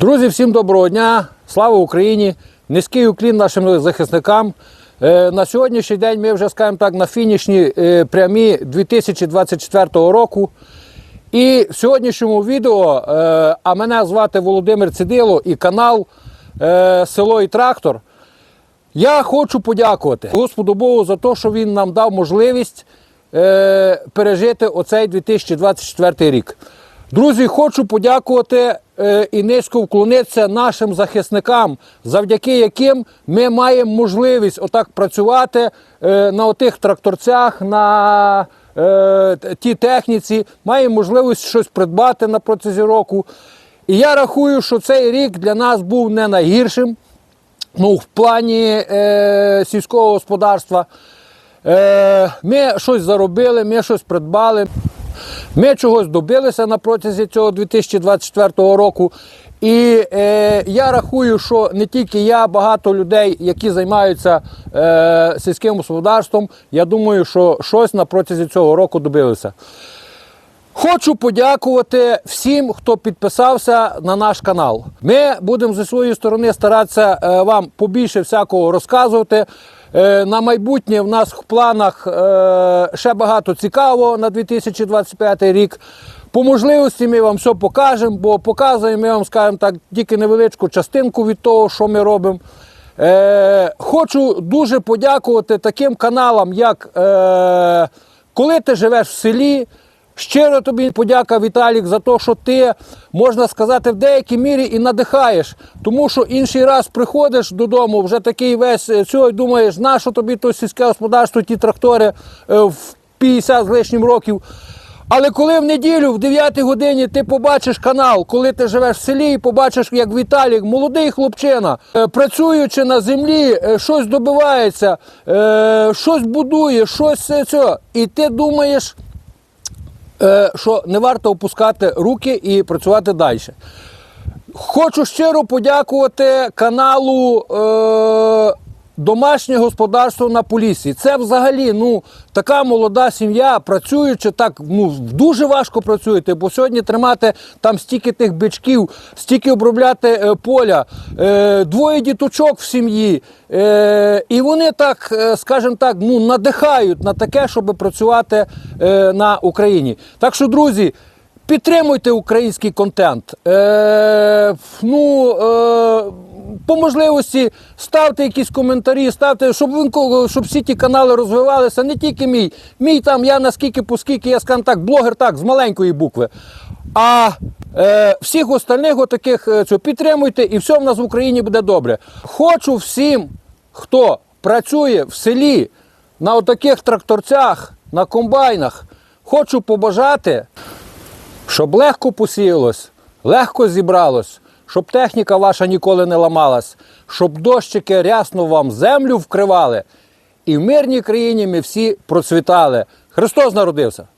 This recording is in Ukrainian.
Друзі, всім доброго дня! Слава Україні! Низький уклін нашим захисникам. Е, На сьогоднішній день ми вже, скажімо так, на фінішній е, прямі 2024 року. І в сьогоднішньому відео, е, а мене звати Володимир Цидило і канал Село і Трактор. Я хочу подякувати Господу Богу за те, що він нам дав можливість пережити оцей 2024 рік. Друзі, хочу подякувати і низько вклонитися нашим захисникам, завдяки яким ми маємо можливість отак працювати е, на отих тракторцях, на е, тій техніці, маємо можливість щось придбати на протязі року. І я рахую, що цей рік для нас був не найгіршим ну, в плані е, сільського господарства. Е, ми щось заробили, ми щось придбали. Ми чогось добилися на протязі цього 2024 року. І е, я рахую, що не тільки я, багато людей, які займаються е, сільським господарством, я думаю, що щось на протязі цього року добилися. Хочу подякувати всім, хто підписався на наш канал. Ми будемо зі своєї сторони старатися е, вам побільше всякого розказувати. Е, На майбутнє в нас в планах е, ще багато цікавого на 2025 рік. По можливості ми вам все покажемо, бо показуємо, ми вам скажемо так, тільки невеличку частинку від того, що ми робимо. Е, хочу дуже подякувати таким каналам, як Коли ти живеш в селі. Щиро тобі подяка, Віталік, за те, що ти, можна сказати, в деякій мірі і надихаєш. Тому що інший раз приходиш додому, вже такий весь е, цього, і думаєш, на що тобі то сільське господарство, ті трактори е, в 50 з лишнім років. Але коли в неділю, в 9 годині, ти побачиш канал, коли ти живеш в селі, і побачиш, як Віталік, молодий хлопчина, е, працюючи на землі, щось добивається, щось будує, щось е, цього, і ти думаєш, що не варто опускати руки і працювати далі. Хочу щиро подякувати каналу е, Домашнє господарство на Поліссі. Це взагалі ну, така молода сім'я, працюючи так, ну, дуже важко працюєте, бо сьогодні тримати там стільки тих бичків, стільки обробляти е, поля, е, двоє діточок в сім'ї. Е, і вони так, е, скажімо так, ну, надихають на таке, щоб працювати е, на Україні. Так що, друзі. Підтримуйте український контент. Е, ну, е, по можливості ставте якісь коментарі, ставте, щоб, він, щоб всі ті канали розвивалися, не тільки мій. Мій там, я наскільки, поскільки, я скажу так, блогер так, з маленької букви. А е, всіх остальних отаких е, цього, підтримуйте і все в нас в Україні буде добре. Хочу всім, хто працює в селі на отаких тракторцях, на комбайнах, хочу побажати щоб легко посіялось, легко зібралось, щоб техніка ваша ніколи не ламалась, щоб дощики рясно вам землю вкривали, і в мирній країні ми всі процвітали. Христос народився!